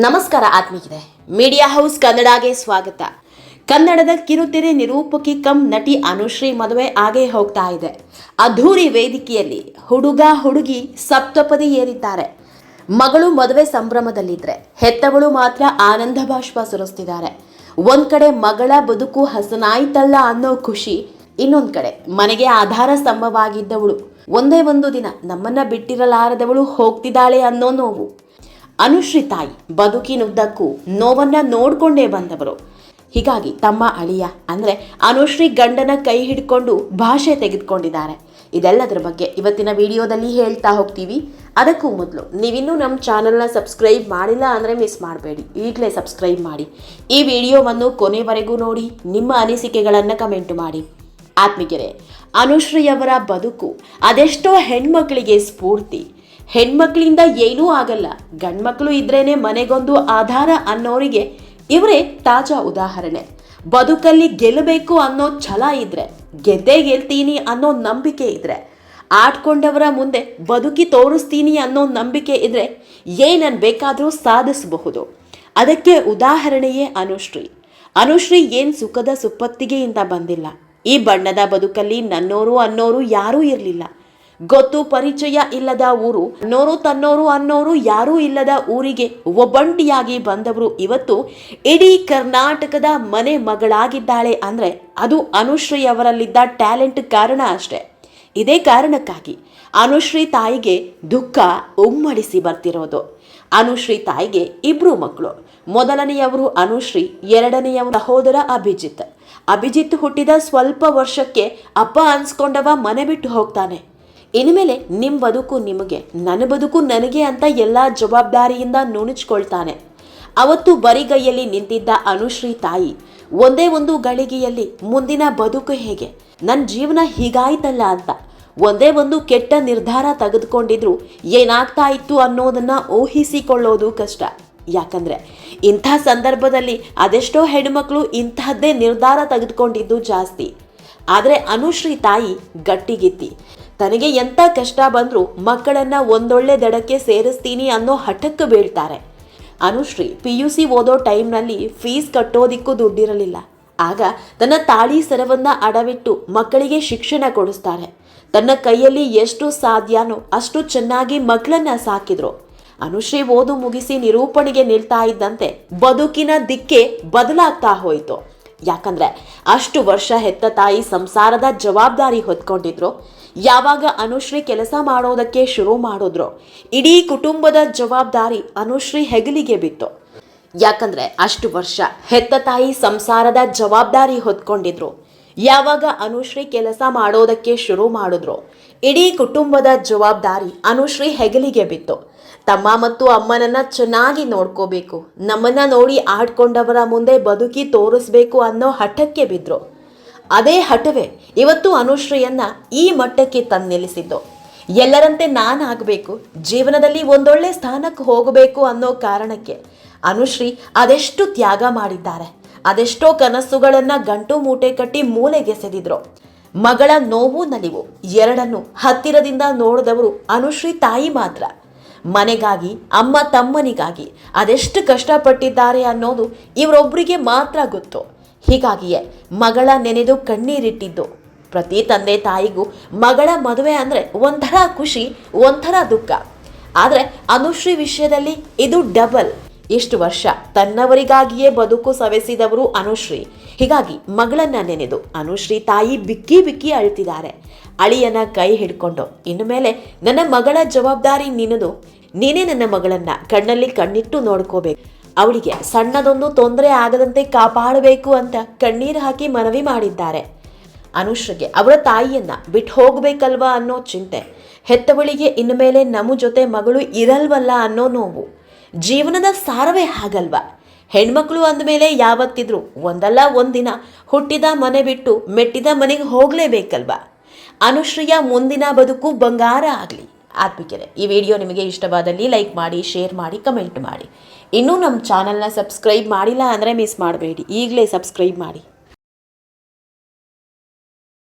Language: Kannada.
ನಮಸ್ಕಾರ ಆತ್ಮೀಗಿದೆ ಮೀಡಿಯಾ ಹೌಸ್ ಕನ್ನಡಗೆ ಸ್ವಾಗತ. ಕನ್ನಡದ ಕಿರುತೆರೆ ನಿರೂಪಕಿ ಕಂ ನಟಿ ಅನುಶ್ರೀ ಮದುವೆ ಆಗೇ ಹೋಗ್ತಾ ಇದೆ. ಅಧೂರಿ ವೇದಿಕೆಯಲ್ಲಿ ಹುಡುಗ ಹುಡುಗಿ ಸಪ್ತಪದಿ ಏರಿದ್ದಾರೆ. ಮಗಳು ಮದುವೆ ಸಂಭ್ರಮದಲ್ಲಿದ್ದರೆ ಹೆತ್ತವಳು ಮಾತ್ರ ಆನಂದ ಬಾಷ್ಪ ಸುರಿಸ್ತಿದ್ದಾರೆ. ಒಂದ್ ಕಡೆ ಮಗಳ ಬದುಕು ಹಸನಾಯ್ತಲ್ಲ ಅನ್ನೋ ಖುಷಿ, ಇನ್ನೊಂದ್ ಕಡೆ ಮನೆಗೆ ಆಧಾರ ಸ್ತಂಭವಾಗಿದ್ದವಳು. ಒಂದೇ ಒಂದು ದಿನ ನಮ್ಮನ್ನ ಬಿಟ್ಟಿರಲಾರದವಳು ಹೋಗ್ತಿದ್ದಾಳೆ ಅನ್ನೋ ನೋವು. ಅನುಶ್ರೀ ತಾಯಿ ಬದುಕಿನುದ್ದಕ್ಕೂ ನೋವನ್ನ ನೋಡಿಕೊಂಡೇ ಬಂದವರು. ಹೀಗಾಗಿ ತಮ್ಮ ಅಳಿಯ, ಅಂದರೆ ಅನುಶ್ರೀ ಗಂಡನ ಕೈ ಹಿಡ್ಕೊಂಡು ಭಾಷೆ ತೆಗೆದುಕೊಂಡಿದ್ದಾರೆ. ಇದೆಲ್ಲದರ ಬಗ್ಗೆ ಇವತ್ತಿನ ವಿಡಿಯೋದಲ್ಲಿ ಹೇಳ್ತಾ ಹೋಗ್ತೀವಿ. ಅದಕ್ಕೂ ಮೊದಲು ನೀವಿನ್ನೂ ನಮ್ಮ ಚಾನಲ್ನ ಸಬ್ಸ್ಕ್ರೈಬ್ ಮಾಡಿಲ್ಲ ಅಂದರೆ ಮಿಸ್ ಮಾಡಬೇಡಿ. ಈಗಲೇ ಸಬ್ಸ್ಕ್ರೈಬ್ ಮಾಡಿ. ಈ ವಿಡಿಯೋವನ್ನು ಕೊನೆವರೆಗೂ ನೋಡಿ, ನಿಮ್ಮ ಅನಿಸಿಕೆಗಳನ್ನು ಕಮೆಂಟ್ ಮಾಡಿ. ಆತ್ಮಿಗೆರೆ ಅನುಶ್ರೀಯವರ ಬದುಕು ಅದೆಷ್ಟೋ ಹೆಣ್ಮಕ್ಳಿಗೆ ಸ್ಫೂರ್ತಿ. ಹೆಣ್ಮಕ್ಳಿಂದ ಏನೂ ಆಗಲ್ಲ. ಗಂಡ್ಮಕ್ಳು ಇದ್ರೇನೆ ಮನೆಗೊಂದು ಆಧಾರ ಅನ್ನೋರಿಗೆ ಇವರೇ ತಾಜಾ ಉದಾಹರಣೆ. ಬದುಕಲ್ಲಿ ಗೆಲ್ಲಬೇಕು ಅನ್ನೋ ಛಲ ಇದ್ರೆ, ಗೆದ್ದೇ ಗೆಲ್ತೀನಿ ಅನ್ನೋ ನಂಬಿಕೆ ಇದ್ರೆ, ಆಡ್ಕೊಂಡವರ ಮುಂದೆ ಬದುಕಿ ತೋರಿಸ್ತೀನಿ ಅನ್ನೋ ನಂಬಿಕೆ ಇದ್ರೆ ಏನನ್ ಬೇಕಾದರೂ ಸಾಧಿಸಬಹುದು. ಅದಕ್ಕೆ ಉದಾಹರಣೆಯೇ ಅನುಶ್ರೀ. ಅನುಶ್ರೀ ಏನು ಸುಖದ ಸುಪ್ಪತ್ತಿಗೆಯಿಂದ ಬಂದಿಲ್ಲ. ಈ ಬಣ್ಣದ ಬದುಕಲ್ಲಿ ನನ್ನೋರು ಅನ್ನೋರು ಯಾರೂ ಇರಲಿಲ್ಲ. ಗೊತ್ತು ಪರಿಚಯ ಇಲ್ಲದ ಊರು, ನೋರು ತನ್ನೋರು ಅನ್ನೋರು ಯಾರೂ ಇಲ್ಲದ ಊರಿಗೆ ಒಬ್ಬಂಟಿಯಾಗಿ ಬಂದವರು ಇವತ್ತು ಇಡೀ ಕರ್ನಾಟಕದ ಮನೆ ಮಗಳಾಗಿದ್ದಾಳೆ ಅಂದ್ರೆ ಅದು ಅನುಶ್ರೀ ಅವರಲ್ಲಿದ್ದ ಟ್ಯಾಲೆಂಟ್ ಕಾರಣ ಅಷ್ಟೇ. ಇದೇ ಕಾರಣಕ್ಕಾಗಿ ಅನುಶ್ರೀ ತಾಯಿಗೆ ದುಃಖ ಉಮ್ಮಡಿಸಿ ಬರ್ತಿರೋದು. ಅನುಶ್ರೀ ತಾಯಿಗೆ ಇಬ್ರು ಮಕ್ಕಳು. ಮೊದಲನೆಯವರು ಅನುಶ್ರೀ, ಎರಡನೆಯವರು ಸಹೋದರ ಅಭಿಜಿತ್. ಅಭಿಜಿತ್ ಹುಟ್ಟಿದ ಸ್ವಲ್ಪ ವರ್ಷಕ್ಕೆ ಅಪ್ಪ ಅನ್ಸ್ಕೊಂಡವ ಮನೆ ಬಿಟ್ಟು ಹೋಗ್ತಾನೆ. ಇನ್ಮೇಲೆ ನಿಮ್ಮ ಬದುಕು ನಿಮಗೆ, ನನ್ನ ಬದುಕು ನನಗೆ ಅಂತ ಎಲ್ಲ ಜವಾಬ್ದಾರಿಯಿಂದ ನುಣುಚ್ಕೊಳ್ತಾನೆ. ಅವತ್ತು ಬರಿಗೈಯಲ್ಲಿ ನಿಂತಿದ್ದ ಅನುಶ್ರೀ ತಾಯಿ, ಒಂದೇ ಒಂದು ಗಳಿಗೆಯಲ್ಲಿ, ಮುಂದಿನ ಬದುಕು ಹೇಗೆ? ನನ್ನ ಜೀವನ ಹೀಗಾಯ್ತಲ್ಲ ಅಂತ. ಒಂದೇ ಒಂದು ಕೆಟ್ಟ ನಿರ್ಧಾರ ತೆಗೆದುಕೊಂಡಿದ್ರು, ಏನಾಗ್ತಾ ಇತ್ತು ಅನ್ನೋದನ್ನ ಊಹಿಸಿಕೊಳ್ಳೋದು ಕಷ್ಟ. ಯಾಕಂದ್ರೆ, ಇಂಥ ಸಂದರ್ಭದಲ್ಲಿ ಅದೆಷ್ಟೋ ಹೆಣ್ಮಕ್ಳು ಇಂತಹದ್ದೇ ನಿರ್ಧಾರ ತೆಗೆದುಕೊಂಡಿದ್ದು ಜಾಸ್ತಿ. ಆದರೆ ಅನುಶ್ರೀ ತಾಯಿ ಗಟ್ಟಿಗಿತ್ತಿ. ತನಗೆ ಎಂಥ ಕಷ್ಟ ಬಂದರೂ ಮಕ್ಕಳನ್ನ ಒಂದೊಳ್ಳೆ ದಡಕ್ಕೆ ಸೇರಿಸ್ತೀನಿ ಅನ್ನೋ ಹಠಕ್ಕೆ ಬೀಳ್ತಾರೆ. ಅನುಶ್ರೀ ಪಿ ಯು ಸಿ ಓದೋ ಟೈಮ್ನಲ್ಲಿ ಫೀಸ್ ಕಟ್ಟೋದಿಕ್ಕೂ ದುಡ್ಡಿರಲಿಲ್ಲ. ಆಗ ತನ್ನ ತಾಳಿ ಸರವನ್ನ ಅಡವಿಟ್ಟು ಮಕ್ಕಳಿಗೆ ಶಿಕ್ಷಣ ಕೊಡಿಸ್ತಾರೆ. ತನ್ನ ಕೈಯಲ್ಲಿ ಎಷ್ಟು ಸಾಧ್ಯನೋ ಅಷ್ಟು ಚೆನ್ನಾಗಿ ಮಕ್ಕಳನ್ನ ಸಾಕಿದ್ರು. ಅನುಶ್ರೀ ಓದು ಮುಗಿಸಿ ನಿರೂಪಣೆಗೆ ನಿಲ್ತಾ ಇದ್ದಂತೆ ಬದುಕಿನ ದಿಕ್ಕೆ ಬದಲಾಗ್ತಾ ಹೋಯಿತು. ಯಾಕಂದ್ರೆ ಅಷ್ಟು ವರ್ಷ ಹೆತ್ತ ತಾಯಿ ಸಂಸಾರದ ಜವಾಬ್ದಾರಿ ಹೊತ್ಕೊಂಡಿದ್ರು. ಯಾವಾಗ ಅನುಶ್ರೀ ಕೆಲಸ ಮಾಡೋದಕ್ಕೆ ಶುರು ಮಾಡಿದ್ರು. ಇಡೀ ಕುಟುಂಬದ ಜವಾಬ್ದಾರಿ ಅನುಶ್ರೀ ಹೆಗಲಿಗೆ ಬಿತ್ತು. ಯಾಕಂದ್ರೆ ಅಷ್ಟು ವರ್ಷ ಹೆತ್ತ ತಾಯಿ ಸಂಸಾರದ ಜವಾಬ್ದಾರಿ ಹೊತ್ಕೊಂಡಿದ್ರು. ಯಾವಾಗ ಅನುಶ್ರೀ ಕೆಲಸ ಮಾಡೋದಕ್ಕೆ ಶುರು ಮಾಡಿದ್ರು? ಇಡೀ ಕುಟುಂಬದ ಜವಾಬ್ದಾರಿ ಅನುಶ್ರೀ ಹೆಗಲಿಗೆ ಬಿತ್ತು. ತಮ್ಮ ಮತ್ತು ಅಮ್ಮನನ್ನ ಚೆನ್ನಾಗಿ ನೋಡ್ಕೋಬೇಕು, ನಮ್ಮನ್ನ ನೋಡಿ ಆಡ್ಕೊಂಡವರ ಮುಂದೆ ಬದುಕಿ ತೋರಿಸ್ಬೇಕು ಅನ್ನೋ ಹಠಕ್ಕೆ ಬಿದ್ರು. ಅದೇ ಹಠವೇ ಇವತ್ತು ಅನುಶ್ರೀಯನ್ನ ಈ ಮಟ್ಟಕ್ಕೆ ತಂದು ನಿಲ್ಲಿಸಿದ್ದು ಎಲ್ಲರಂತೆ ನಾನಾಗಬೇಕು, ಜೀವನದಲ್ಲಿ ಒಂದೊಳ್ಳೆ ಸ್ಥಾನಕ್ಕೆ ಹೋಗಬೇಕು ಅನ್ನೋ ಕಾರಣಕ್ಕೆ ಅನುಶ್ರೀ ಅದೆಷ್ಟು ತ್ಯಾಗ ಮಾಡಿದ್ದಾರೆ. ಅದೆಷ್ಟೋ ಕನಸುಗಳನ್ನ ಗಂಟು ಮೂಟೆ ಕಟ್ಟಿ ಮೂಲೆಗೆಸೆದಿದ್ರು ಮಗಳ ನೋವು ನಲಿವು ಎರಡನ್ನು ಹತ್ತಿರದಿಂದ ನೋಡಿದವರು ಅನುಶ್ರೀ ತಾಯಿ ಮಾತ್ರ. ಮನೆಗಾಗಿ, ಅಮ್ಮ ತಮ್ಮನಿಗಾಗಿ ಅದೆಷ್ಟು ಕಷ್ಟಪಟ್ಟಿದ್ದಾರೆ ಅನ್ನೋದು ಇವರೊಬ್ಬರಿಗೆ ಮಾತ್ರ ಗೊತ್ತು. ಹೀಗಾಗಿಯೇ ಮಗಳ ನೆನೆದು ಕಣ್ಣೀರಿಟ್ಟಿದ್ದು. ಪ್ರತಿ ತಂದೆ ತಾಯಿಗೂ ಮಗಳ ಮದುವೆ ಅಂದರೆ ಒಂಥರ ಖುಷಿ, ಒಂಥರ ದುಃಖ. ಆದರೆ ಅನುಶ್ರೀ ವಿಷಯದಲ್ಲಿ ಇದು ಡಬಲ್ ಇಷ್ಟು ವರ್ಷ ತನ್ನವರಿಗಾಗಿಯೇ ಬದುಕು ಸವೆಸಿದವರು ಅನುಶ್ರೀ. ಹೀಗಾಗಿ ಮಗಳನ್ನ ನೆನೆದು ಅನುಶ್ರೀ ತಾಯಿ ಬಿಕ್ಕಿ ಬಿಕ್ಕಿ ಅಳ್ತಿದ್ದಾರೆ. ಅಳಿಯನ ಕೈ ಹಿಡ್ಕೊಂಡು, ಇನ್ನು ಮೇಲೆ ನನ್ನ ಮಗಳ ಜವಾಬ್ದಾರಿ ನಿನ್ನದು ನೀನೇ ನನ್ನ ಮಗಳನ್ನ ಕಣ್ಣಲ್ಲಿ ಕಣ್ಣಿಟ್ಟು ನೋಡ್ಕೋಬೇಕು. ಅವಳಿಗೆ ಸಣ್ಣದೊಂದು ತೊಂದರೆ ಆಗದಂತೆ ಕಾಪಾಡಬೇಕು ಅಂತ ಕಣ್ಣೀರು ಹಾಕಿ ಮನವಿ ಮಾಡಿದ್ದಾರೆ. ಅನುಶ್ರಿಗೆ ಅವರ ತಾಯಿಯನ್ನ ಬಿಟ್ಟು ಹೋಗಬೇಕಲ್ವಾ ಅನ್ನೋ ಚಿಂತೆ. ಹೆತ್ತವಳಿಗೆ ಇನ್ನು ಮೇಲೆ ನಮ್ಮ ಜೊತೆ ಮಗಳು ಇರಲ್ವಲ್ಲ ಅನ್ನೋ ನೋವು. ಜೀವನದ ಸಾರವೇ ಹಾಗಲ್ವಾ? ಹೆಣ್ಮಕ್ಳು ಅಂದಮೇಲೆ ಯಾವತ್ತಿದ್ರು ಒಂದಲ್ಲ ಒಂದಿನ ಹುಟ್ಟಿದ ಮನೆ ಬಿಟ್ಟು ಮೆಟ್ಟಿದ ಮನೆಗೆ ಹೋಗಲೇಬೇಕಲ್ವಾ? ಅನುಶ್ರೀಯ ಮುಂದಿನ ಬದುಕು ಬಂಗಾರ ಆಗಲಿ. ಆತ್ಮಿಕೆರೆ, ಈ ವಿಡಿಯೋ ನಿಮಗೆ ಇಷ್ಟವಾದಲ್ಲಿ ಲೈಕ್ ಮಾಡಿ, ಶೇರ್ ಮಾಡಿ, ಕಮೆಂಟ್ ಮಾಡಿ. ಇನ್ನೂ ನಮ್ಮ ಚಾನಲ್ನ ಸಬ್ಸ್ಕ್ರೈಬ್ ಮಾಡಿಲ್ಲ ಅಂದರೆ ಮಿಸ್ ಮಾಡಬೇಡಿ. ಈಗಲೇ ಸಬ್ಸ್ಕ್ರೈಬ್ ಮಾಡಿ.